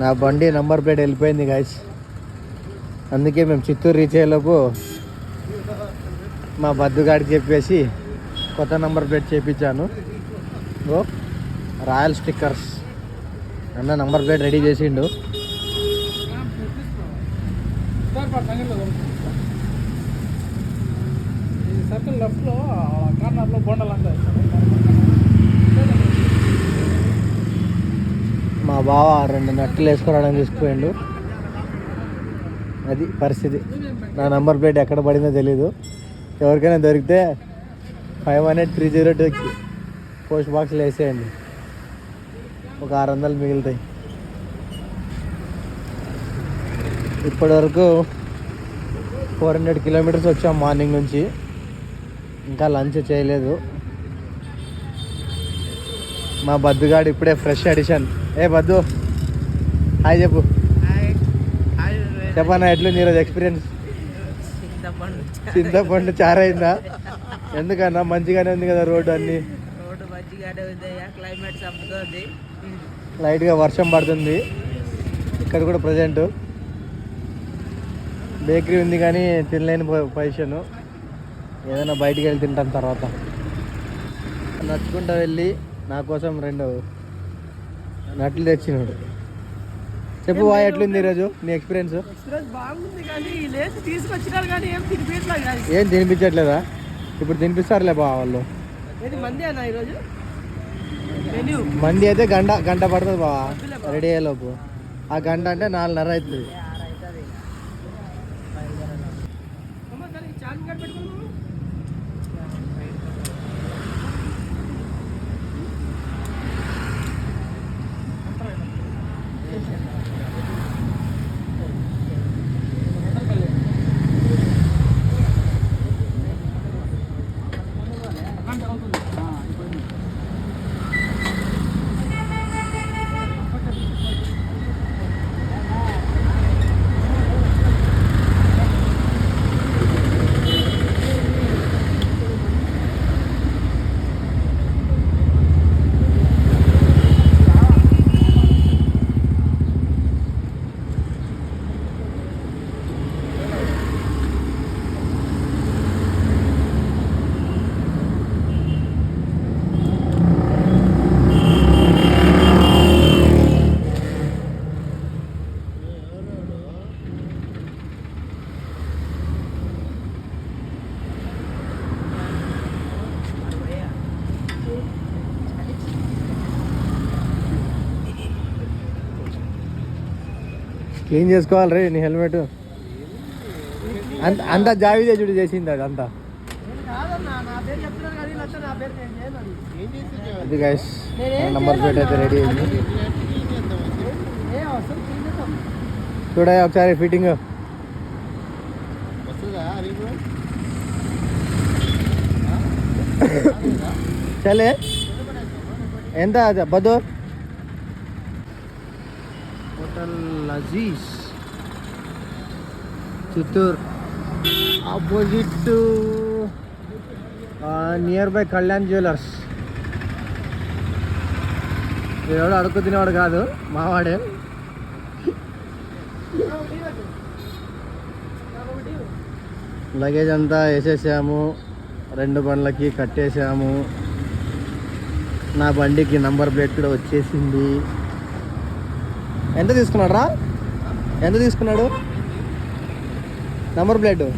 నా బండి number plate వెళ్ళిపోయింది గాయస్ అందుకే మేము చిత్తూరు రీచ్ అయ్యేలోపు మా బద్దుగాడికి చెప్పేసి కొత్త నంబర్ ప్లేట్ చేపించాను. ఓ రాయల్ స్టిక్కర్స్. అన్న నంబర్ ప్లేట్ రెడీ చేసిండు. సర్కిల్ లెఫ్ట్లో కార్నర్లో బొండలు అంతా బావ రెండు నట్లు వేసుకురావడం తీసుకుపోయిండు. అది పరిస్థితి. నా నంబర్ ప్లేట్ ఎక్కడ పడిందో తెలీదు. ఎవరికైనా దొరికితే ఫైవ్ హండ్రెడ్ త్రీ జీరో టూకి పోస్ట్ బాక్స్లో వేసేయండి. ఒక ఆరు వందలు మిగులుతాయి. ఇప్పటివరకు ఫోర్ హండ్రెడ్ కిలోమీటర్స్ వచ్చాం మార్నింగ్ నుంచి. ఇంకా లంచ్ చేయలేదు. మా బద్దుగాడు ఇప్పుడే ఫ్రెష్ అడిషన్. ఏ బద్దు హాయ్ చెప్పు. చెప్పన్నా ఎట్లుంది ఈరోజు ఎక్స్పీరియన్స్ చింతపండు చారైందా? ఎందుకన్నా మంచిగానే ఉంది కదా రోడ్డు అన్ని? లైట్గా వర్షం పడుతుంది. ఇక్కడ కూడా ప్రజెంట్ బేకరీ ఉంది కానీ తినలేని పొజిషను ఏదైనా బయటికి వెళ్ళి తింటాం తర్వాత. నడుచుకుంటూ వెళ్ళి నా కోసం రెండు నట్లు తెచ్చినాడు. చెప్పు వా ఎట్లుంది ఈరోజు నీ ఎక్స్పీరియన్స్ ఏం తినిపించట్లేదా ఇప్పుడు తినిపిస్తారులే బా వాళ్ళు. మంది అయితే గంట గంట పడుతుంది బా. రెడీ అయ్యేలోపు ఆ గంట అంటే నాలుగున్నర అవుతుంది. క్లీన్ చేసుకోవాలి రే నీ హెల్మెట్? అంత అంత జావిదే చూడు చేసింది అది అంతా. అది. గైస్ నంబర్ ప్లేట్ అయితే రెడీ అయింది. చూడ ఒకసారి ఫిట్టింగ్ చలే. ఎంత? అది బదో hotel Lazeez Chittoor opposite near by Kalyan jewellers ఎవడో అడుగు తినేవాడు కాదు మావాడే. లగేజ్ అంతా వేసేసాము రెండు బండ్లకి కట్టేసాము. నా బండికి నంబర్ ప్లేట్ కూడా వచ్చేసింది. ఎంత తీసుకున్నాడు రా ఎంత తీసుకున్నాడు? నెంబర్ ప్లేటు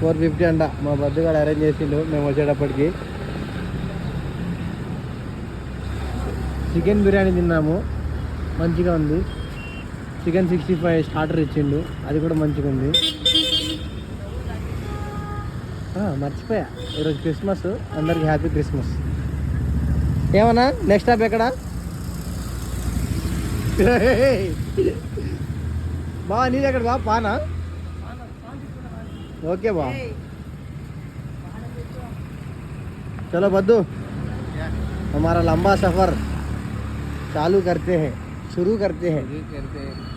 ఫోర్ ఫిఫ్టీ అంట. మా బద్దుగాడు అరేంజ్ చేసిండు. మేము వచ్చేటప్పటికి. చికెన్ బిర్యానీ తిన్నాము. మంచిగా ఉంది. చికెన్ సిక్స్టీ ఫైవ్ స్టార్టర్ ఇచ్చిండు. అది కూడా మంచిగా ఉంది. మర్చిపోయా. ఈరోజు క్రిస్మస్. అందరికీ హ్యాపీ క్రిస్మస్. ఏమన్నా? నెక్స్ట్ స్టాప్ ఎక్కడ? బా నీది ఎక్కడ బా పానా ఓకే బా चलो बद्दू हमारा लंबा सफ़र चालू करते हैं शुरू करते हैं करते हैं